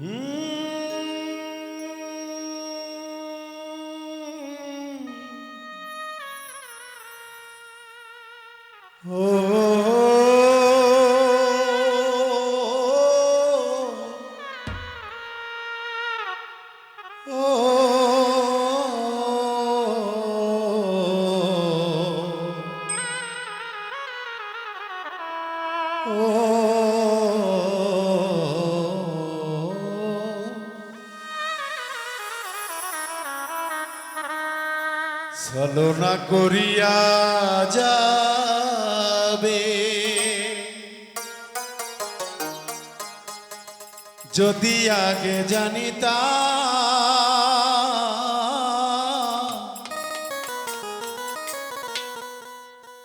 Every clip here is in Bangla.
Mm. Oh. oh. oh. ছলনা করিয়া যাবে। যদি আগে জানিতা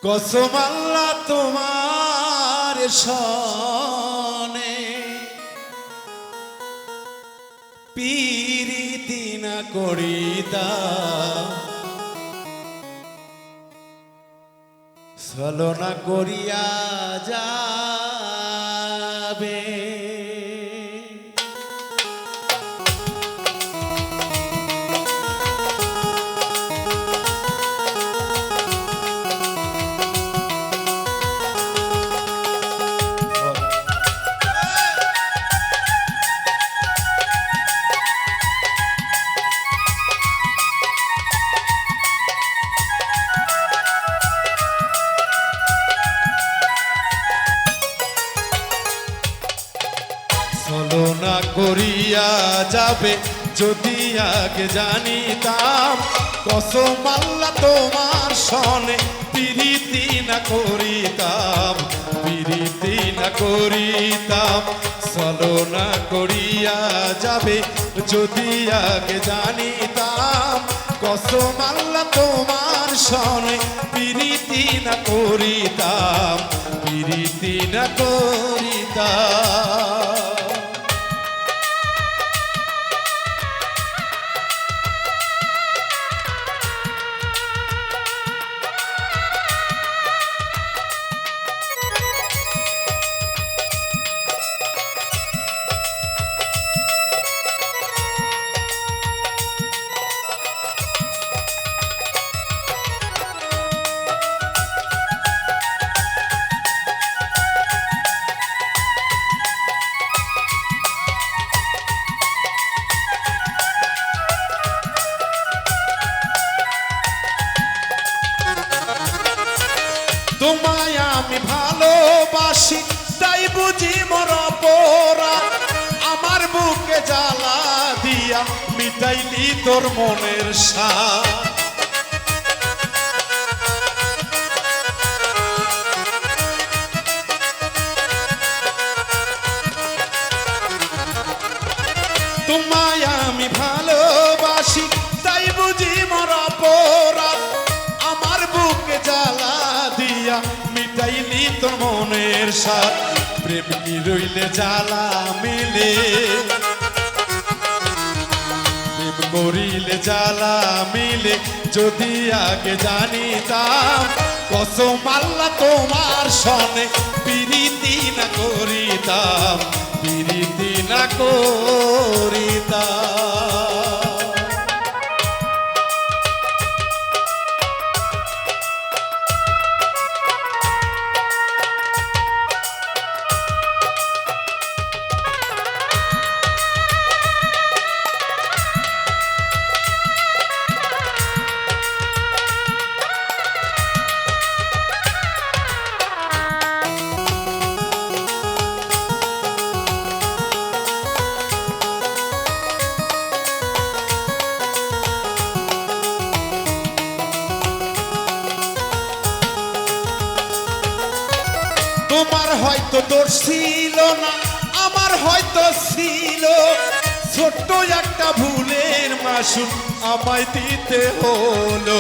কসম আল্লাহ তোমার সনে পিরিতি না করিতা। ছলনা করিয়া যাবে। করিয়া যাবে, যদি আগে জানিতাম, কসম আল্লাহ তোমার সনে পিরিতি না করিতাম, পিরিতি না করিতাম, চলো না করিয়া যাবে, যদি আগে জানিতাম, কসম আল্লাহ তোমার সনে পিরিতি না করিতাম, পিরিতি না করিতাম। তোমায় আমি ভালোবাসি, তাই বুঝি মোর অপরাধ। আমার বুকে জ্বালা দিয়া মিটাইলি তোর মনের সাথ তোমায় আমি ভালোবাসি, তাই বুঝি মোর বুকে জ্বালা মিটাইলি তোর মনের সাথ প্রেম কি রইলে জ্বালা মিলে? প্রেম করিলে জ্বালা মিলে, যদি আগে জানিতাম। কসম আল্লাহ তোমার সনে পিরিতি না করিতাম, পিরিতি না করিতাম। তোমার হয়তো দোষ ছিল না, আমার হয়তো ছিল। ছোট্ট একটা ভুলের মাসুল আমায় দিতে হলো।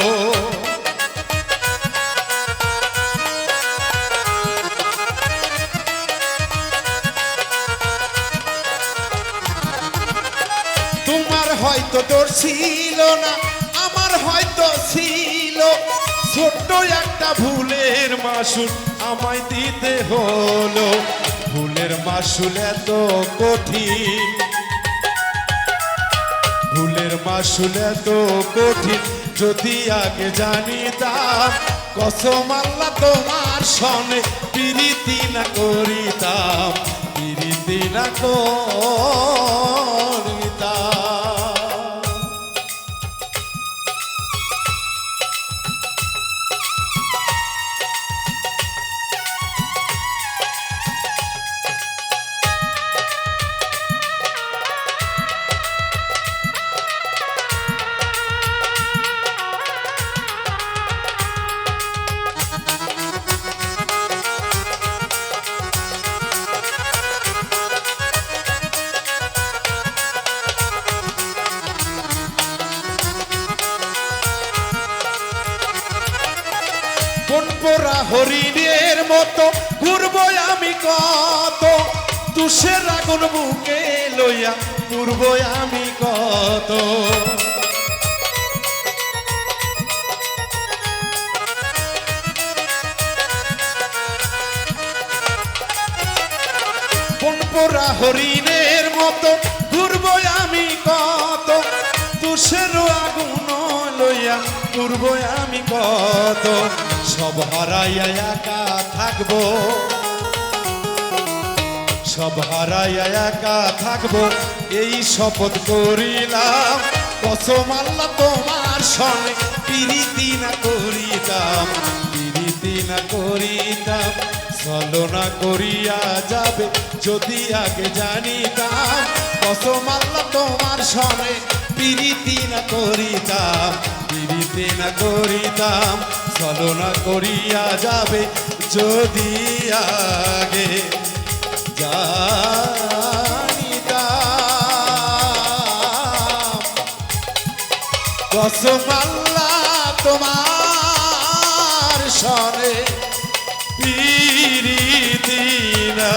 তোমার হয়তো তোর ছিল না, আমার হয়তো ছিল। ছোট্ট একটা ভুলের মাসুল আমায় দিতে হলো। ভুলের মাসুল এত কঠিন। ভুলের মাসুল এত কঠিন, যদি আগে জানিতাম, কসম আল্লাহ তোমার সনে পিরিতি না করিতাম, পিরিতি না করিতাম পনপরা হরিণের মতো ঘুরবো আমি কত? তুষের আগুন বুকে লইয়া ঘুরবো আমি কত? হরিণের মতো ঘুরবো আমি কত সব হারাইয়া একা থাকব। সব হারাইয়া একা থাকব। এই শপথ করিলাম। কসম আল্লাহ তোমার সঙ্গে পিরিতি না করিতাম, পিরিতি না করিতাম। ছলনা করিয়া যাবে যদি আগে জানিতাম, কসম আল্লাহ তোমার সঙ্গে পিরিতি না করিতাম পিরিতি না করিতাম, ছলনা করিয়া যাবে যদি আগে কসম আল্লাহ তোমার সনে পিরিতি না